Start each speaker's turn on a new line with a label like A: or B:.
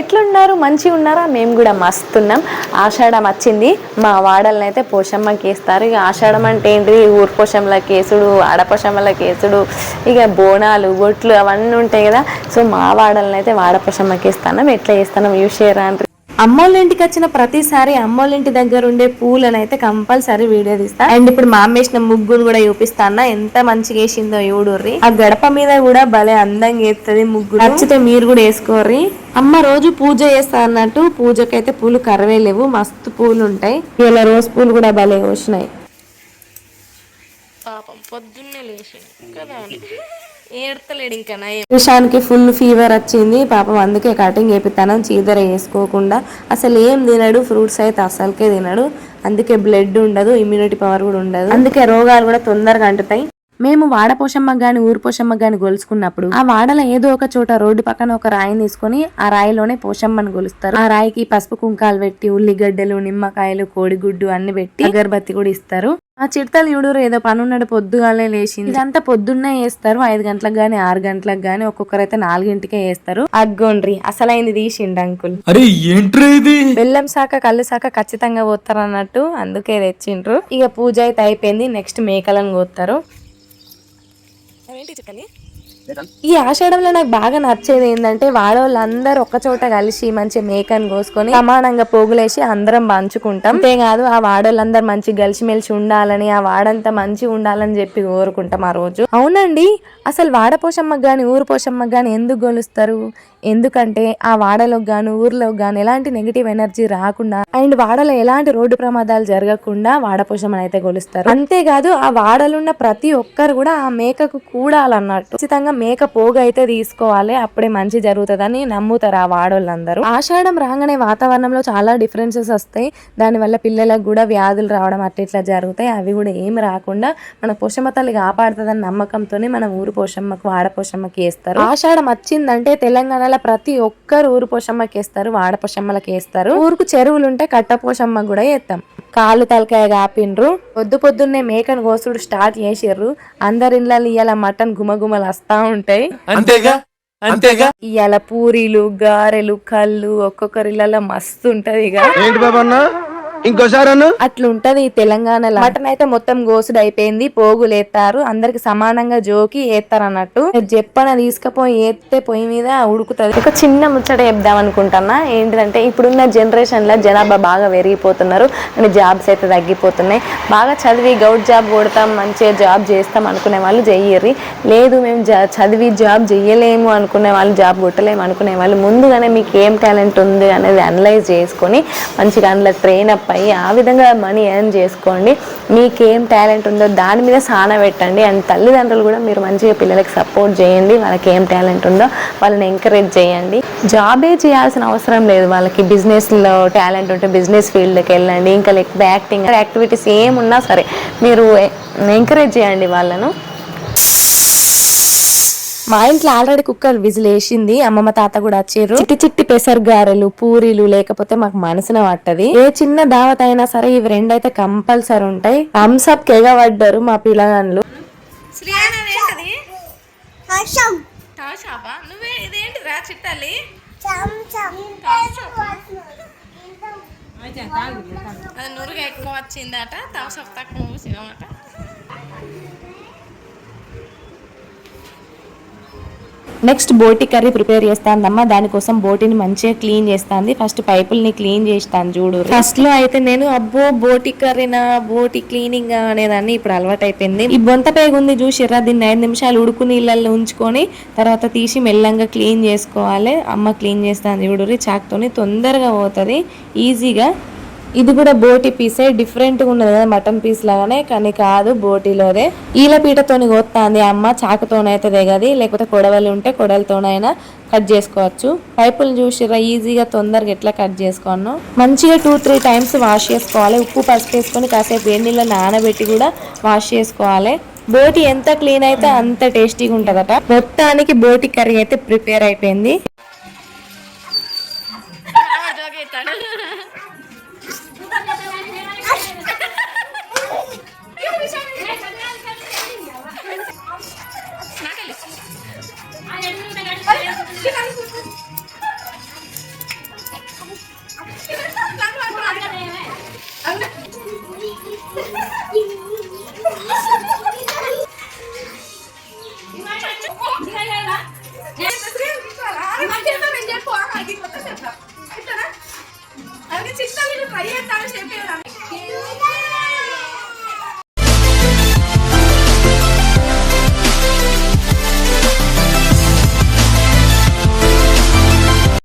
A: ఎట్లున్నారు? మంచిగా ఉన్నారా? మేము కూడా మస్తున్నాం ఆషాఢం వచ్చింది. మా వాడల్ని అయితే పోషమ్మకి వేస్తారు. ఇక ఆషాఢం అంటే ఏంటి? ఊరు పోషమ్మల కేసుడు ఆడపోషమ్మల కేసుడు ఇక బోనాలు బొట్లు అవన్నీ ఉంటాయి కదా. సో మా వాడల్ని అయితే వాడపోషమ్మకి వేస్తాను ఎట్లా వేస్తాను యూస్ చేయరా అంటే అమ్మోళ్ళ ఇంటికి వచ్చిన ప్రతిసారి అమ్మోళ్ళ ఇంటి దగ్గర ఉండే పూలను అయితే కంపల్సరీ వీడియో తీస్తా. అండ్ ఇప్పుడు మా అమ్మ వేసిన ముగ్గును కూడా చూపిస్తాను ఎంత మంచిగా వేసిందో చూడుర్రి. ఆ గడప మీద కూడా భలే అందంగా వేస్తుంది ముగ్గు నచ్చితే మీరు కూడా వేసుకోర్రి. అమ్మ రోజు పూజ చేస్తా అన్నట్టు పూజకైతే పూలు కరవే లేవు. మస్తు పూలు ఉంటాయి. ఇలా రోజు పూలు కూడా భలే వచ్చినాయి పాపం పొద్దున్నే లేచి కదా ఏడతలేడు ఇంకా విషానికి ఫుల్ ఫీవర్ వచ్చింది. పాపం అందుకే కటింగ్ వేపిస్తాను చీదర వేసుకోకుండా. అసలు ఏం తినడు. ఫ్రూట్స్ అయితే అసలుకే తినడు. అందుకే బ్లడ్ ఉండదు. ఇమ్యూనిటీ పవర్ కూడా ఉండదు. అందుకే రోగాలు కూడా తొందరగా అంటుతాయి. మేము వాడ పోషమ్మ గాని ఊరు పోషమ్మ గాని గొలుసుకున్నప్పుడు ఆ వాడలో ఏదో ఒక చోట రోడ్డు పక్కన ఒక రాయిని తీసుకొని ఆ రాయిలోనే పోషమ్మని గొలుస్తారు. ఆ రాయికి పసుపు కుంకాలు పెట్టి ఉల్లిగడ్డలు నిమ్మకాయలు కోడిగుడ్డు అన్ని పెట్టి అగరబత్తి కూడా ఇస్తారు. ఆ చిడతలు చూడరు ఏదో పని ఉన్నాడు పొద్దుగాలే లేచింది ఇదంతా పొద్దున్నే వేస్తారు ఐదు గంటలకు గాని ఆరు గంటలకు గాని ఒక్కొక్కరు అయితే నాలుగింటికే వేస్తారు అగ్గోండ్రి అసలైంది తీసిండు అంకుల్.
B: అరే ఏంట్రా ఇది?
A: బెల్లం శాఖ కళ్ళు శాఖ ఖచ్చితంగా పోతారు అన్నట్టు అందుకే తెచ్చిండ్రు. ఇక పూజ అయితే అయిపోయింది నెక్స్ట్ మేకలను కోస్తారు ఈ ఆషాఢంలో నాకు బాగా నచ్చేది ఏంటంటే వాడవాళ్ళందరూ ఒక చోట కలిసి మంచి మేకను కోసుకొని సమానంగా పోగులేసి అందరం పంచుకుంటాం. అంతేకాదు ఆ వాడోళ్ళందరూ మంచి కలిసిమెలిసి ఉండాలని ఆ వాడంతా మంచిగా ఉండాలని చెప్పి కోరుకుంటాం ఆ రోజు. అవునండి. అసలు వాడ పోషమ్మకు ఊరు పోషమ్మకు కానీ ఎందుకు గొలుస్తారు? ఎందుకంటే ఆ వాడలోకి గాను ఊర్లోకి గాను ఎలాంటి నెగిటివ్ ఎనర్జీ రాకుండా అండ్ వాడలో ఎలాంటి రోడ్డు ప్రమాదాలు జరగకుండా వాడపోషమని అయితే కొలుస్తారు. అంతేకాదు ఆ వాడలున్న ప్రతి ఒక్కరు కూడా ఆ మేకకు కూడాలన్నట్టు. ఖచ్చితంగా మేక పోగు అయితే తీసుకోవాలి అప్పుడే మంచి జరుగుతుందని నమ్ముతారు ఆ వాడోళ్ళందరూ. ఆషాఢం రాగానే వాతావరణంలో చాలా డిఫరెన్సెస్ వస్తాయి. దానివల్ల పిల్లలకు కూడా వ్యాధులు రావడం అట్లా ఇట్లా జరుగుతాయి. అవి కూడా ఏమి రాకుండా మన పోషమ్మ తల్లి కాపాడుతుందని నమ్మకంతోనే మన ఊరు పోషమ్మకు వాడ పోషమ్మకి వేస్తారు. ఆషాఢం వచ్చిందంటే తెలంగాణలో ప్రతి ఒక్కరు ఊరు పోషమ్మకి వేస్తారు వాడ పోషమ్మలకి వేస్తారు. ఊరుకు చెరువులు ఉంటే కట్ట పోషమ్మ కూడా వేస్తాం. కాళ్ళు తలకాయ కాపిండ్రు. పొద్దు పొద్దున్నే మేకను కోసుడు స్టార్ట్ చేసిర్రు. అందరి ఇళ్ళని ఇవాళ మటన్ గుమగుమలు వస్తా ఉంటాయి.
B: అంతేగా? అంతేగా?
A: ఇవాళ పూరీలు గారెలు కళ్ళు ఒక్కొక్కరి ఇళ్ళలో మస్తు ఉంటది ఇక.
C: ఏంటి బాబన్న ఇంకోసారి అన్న?
A: అట్లుంటది ఈ తెలంగాణలో. మటన్ అయితే మొత్తం గోసుడు అయిపోయింది పోగులు ఎత్తారు అందరికి సమానంగా జోకి ఏత్తారు అన్నట్టు చెప్పన తీసుకపోయి ఏత్తే పొయ్యి మీద ఉడుకుతుంది. ఒక చిన్న ముచ్చట చెప్దాం అనుకుంటున్నా. ఏంటిదంటే ఇప్పుడున్న జనరేషన్లో జనాభా బాగా పెరిగిపోతున్నారు అండ్ జాబ్స్ అయితే తగ్గిపోతున్నాయి. బాగా చదివి గౌట్ జాబ్ కొడతాం మంచిగా జాబ్ చేస్తాం అనుకునే వాళ్ళు చెయ్యర్రి లేదు మేము జా- చదివి జాబ్ చెయ్యలేము అనుకునే వాళ్ళు జాబ్ కొట్టలేము అనుకునే వాళ్ళు. ముందుగానే మీకు ఏం టాలెంట్ ఉంది అనేది అనలైజ్ చేసుకొని మంచిగా అందులో ట్రైన్ అప్ పై ఆ విధంగా మనీ ఎర్న్ చేసుకోండి. మీకేం టాలెంట్ ఉందో దాని మీద సాన పెట్టండి. అండ్ తల్లిదండ్రులు కూడా మీరు మంచిగా పిల్లలకి సపోర్ట్ చేయండి. వాళ్ళకి ఏం టాలెంట్ ఉందో వాళ్ళని ఎంకరేజ్ చేయండి. జాబే చేయాల్సిన అవసరం లేదు. వాళ్ళకి బిజినెస్లో టాలెంట్ ఉంటే బిజినెస్ ఫీల్డ్కి వెళ్ళండి. ఇంకా లేకపోతే యాక్టింగ్ యాక్టివిటీస్ ఏమున్నా సరే మీరు ఎంకరేజ్ చేయండి వాళ్ళను. మా ఇంట్లో ఆల్రెడీ కుక్కర్ విజిల్ వేసింది. అమ్మమ్మ తాత కూడా వచ్చారు. చిట్టి చిట్టి పెసర్ గారెలు పూరీలు లేకపోతే మాకు మనసున పట్టది. ఏ చిన్న దావత్ అయినా సరే ఇవి రెండు అయితే కంపల్సరీ ఉంటాయి. హంసప్ కెగబడ్డారు మా పిల్లగాళ్ళు.
D: హర్షం
A: నువ్వే ఇదేంటి రా చిట్టాలి
D: చం చం
A: అది నురుగా ఎక్కువ వచ్చిందట థమ్స్అప్ తక్కువ నెక్స్ట్ బోటి కర్రీ ప్రిపేర్ చేస్తానమ్మ దానికోసం బోటిని మంచిగా క్లీన్ చేస్తాంది. ఫస్ట్ పైపుల్ని క్లీన్ చేస్తాను చూడు. ఫస్ట్లో అయితే నేను అబ్బో బోటి కర్రీనా బోటి క్లీనింగ్ అనేదాన్ని ఇప్పుడు అలవాటు అయిపోయింది ఈ బొంత పేగు ఉంది చూసిర్రా దీన్ని ఐదు నిమిషాలు ఉడుకు నీళ్ళల్లో ఉంచుకొని తర్వాత తీసి మెల్లంగా క్లీన్ చేసుకోవాలి. అమ్మ క్లీన్ చేస్తాను చూడు చాక్తోని తొందరగా పోతుంది. ఈజీగా ఇది కూడా బోటి పీసే డిఫరెంట్గా ఉండదు కదా మటన్ పీస్ లాగానే కానీ కాదు బోటీలోదే. ఈల పీటతోని కోస్తుంది అమ్మ చాకుతోనైతే దిగది లేకపోతే కొడవలు ఉంటే కొడలతోనైనా కట్ చేసుకోవచ్చు. పైపులు చూసిరా ఈజీగా తొందరగా ఎట్లా కట్ చేసుకోను మంచిగా టూ త్రీ టైమ్స్ వాష్ చేసుకోవాలి. ఉప్పు పసుపు వేసుకొని కాసేపు వేడి నానబెట్టి కూడా వాష్ చేసుకోవాలి. బోటి ఎంత క్లీన్ అయితే అంత టేస్టీగా ఉంటుందట. మొత్తానికి బోటి కర్రీ అయితే ప్రిపేర్ అయిపోయింది. Gracias.